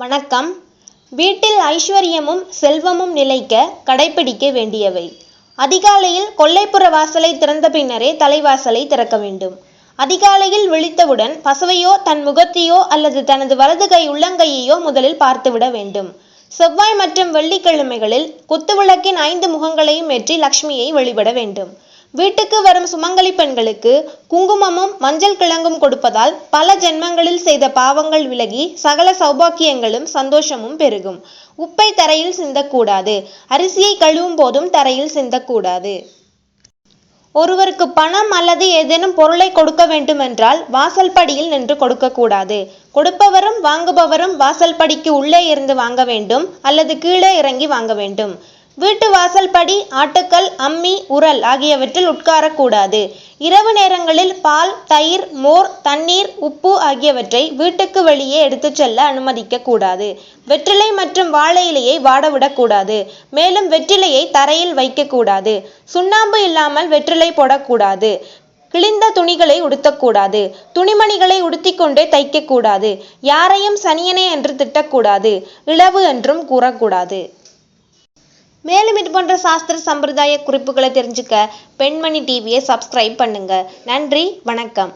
வணக்கம். வீட்டில் ஐஸ்வர்யமும் செல்வமும் நிலைக்க கடைப்பிடிக்க வேண்டியவை. அதிகாலையில் கொல்லைப்புற வாசலை திறந்த பின்னரே தலைவாசலை திறக்க வேண்டும். அதிகாலையில் விழித்தவுடன் பசுவையோ தன் முகத்தையோ அல்லது தனது வலது கை உள்ளங்கையையோ முதலில் பார்த்துவிட வேண்டும். செவ்வாய் மற்றும் வெள்ளிக்கிழமைகளில் குத்துவிளக்கின் ஐந்து முகங்களையும் ஏற்றி லக்ஷ்மியை வழிபட வேண்டும். வீட்டுக்கு வரும் சுமங்கலி பெண்களுக்கு குங்குமமும் மஞ்சள் கிழங்கும் கொடுப்பதால் பல ஜென்மங்களில் செய்த பாவங்கள் விலகி சகல சௌபாக்கியங்களும் சந்தோஷமும் பெருகும். உப்பை தரையில் சிந்தக்கூடாது. அரிசியை கழுவும் போதும் தரையில் சிந்தக்கூடாது. ஒருவருக்கு பணம் அல்லது ஏதேனும் பொருளை கொடுக்க வேண்டுமென்றால் வாசல் படியில் நின்று கொடுக்கக்கூடாது. கொடுப்பவரும் வாங்குபவரும் வாசல் படிக்கு உள்ளே இருந்து வாங்க வேண்டும் அல்லது கீழே இறங்கி வாங்க வேண்டும். வீட்டு வாசல் படி ஆட்டுக்கல் அம்மி உரல் ஆகியவற்றில் உட்காரக்கூடாது. இரவு நேரங்களில் பால் தயிர் மோர் தண்ணீர் உப்பு ஆகியவற்றை வீட்டுக்கு வெளியே எடுத்துச் செல்ல அனுமதிக்க கூடாது வெற்றிலை மற்றும் வாழை இலையை வாடவிடக்கூடாது. மேலும் வெற்றிலையை தரையில் வைக்கக்கூடாது. சுண்ணாம்பு இல்லாமல் வெற்றிலை போடக்கூடாது. கிழிந்த துணிகளை உடுத்தக்கூடாது. துணிமணிகளை உடுத்திக்கொண்டே தைக்கக்கூடாது. யாரையும் சனியனே என்று திட்டக்கூடாது. இளவு என்றும் கூறக்கூடாது. மேலும் இது போன்ற சாஸ்திர சம்பிரதாய குறிப்புகளை தெரிஞ்சுக்க பெண்மணி டிவியை சப்ஸ்கிரைப் பண்ணுங்க. நன்றி வணக்கம்.